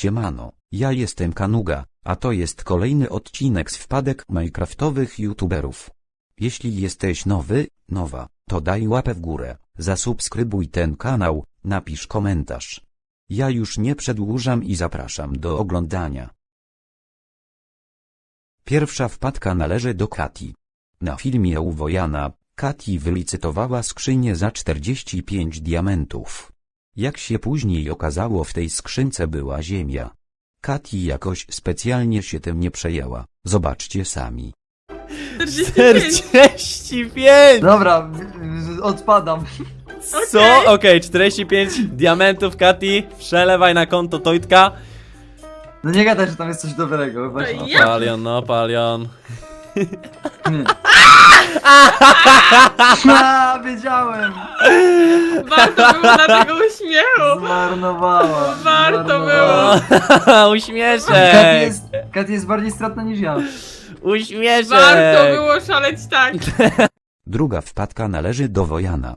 Siemano, ja jestem Kanuga, a to jest kolejny odcinek z wpadek Minecraftowych youtuberów. Jeśli jesteś nowy, nowa, to daj łapę w górę, zasubskrybuj ten kanał, napisz komentarz. Ja już nie przedłużam i zapraszam do oglądania. Pierwsza wpadka należy do Kati. Na filmie u Wojana, Kati wylicytowała skrzynię za 45 diamentów. Jak się później okazało w tej skrzynce była ziemia. Kati jakoś specjalnie się tym nie przejęła, zobaczcie sami. 45. 45! Dobra, w- w- odpadam. Co? Okej, 45 diamentów, Kati. Przelewaj na konto Tojtka. No nie gadaj, że tam jest coś dobrego. Weź, No ja- Palion, no palion. Nie. A, wiedziałem! Warto było na tego uśmiechu. Zmarnowała. Warto zmarnowała. było. Uśmieszek! Kat jest, Kat jest bardziej stratna niż ja. Uśmieszek! Warto było szaleć tak. Druga wpadka należy do Wojana.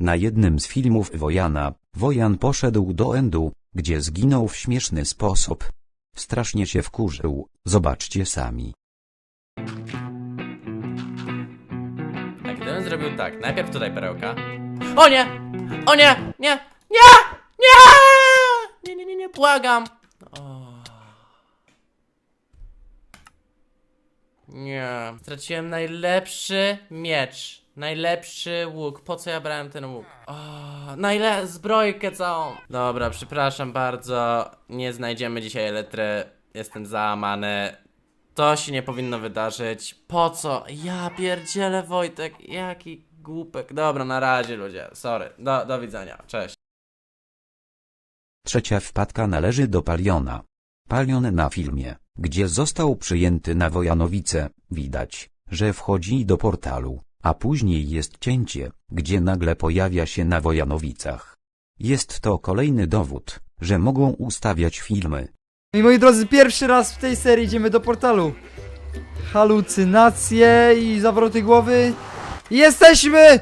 Na jednym z filmów Wojana, Wojan poszedł do Endu, gdzie zginął w śmieszny sposób. Strasznie się wkurzył, zobaczcie sami. Zrobił tak, najpierw tutaj perełka. O nie! O nie! Nie! Nie! Nie! Nie, nie, nie, nie, błagam! Nie. Straciłem najlepszy miecz. Najlepszy łuk. Po co ja brałem ten łuk? O, najle... zbrojkę całą. Dobra, przepraszam bardzo. Nie znajdziemy dzisiaj elektry. Jestem załamany. To się nie powinno wydarzyć. Po co? Ja pierdzielę Wojtek, jaki głupek. Dobra, na razie ludzie. Sorry. Do, do widzenia. Cześć. Trzecia wpadka należy do Paliona. Palion na filmie, gdzie został przyjęty na Wojanowice, widać, że wchodzi do portalu, a później jest cięcie, gdzie nagle pojawia się na Wojanowicach. Jest to kolejny dowód, że mogą ustawiać filmy. No i moi drodzy, pierwszy raz w tej serii idziemy do portalu. Halucynacje i zawroty głowy. Jesteśmy!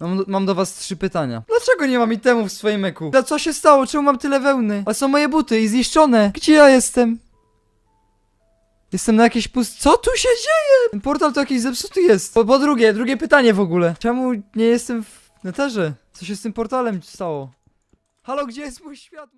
Mam, mam do was trzy pytania. Dlaczego nie mam itemów w swoim eku? A co się stało? Czemu mam tyle wełny? A są moje buty i zniszczone. Gdzie ja jestem? Jestem na jakiejś pust... Co tu się dzieje? Ten portal to jakiś zepsuty jest. Po, po drugie, drugie pytanie w ogóle. Czemu nie jestem w neterze? Co się z tym portalem stało? Halo, gdzie jest mój świat?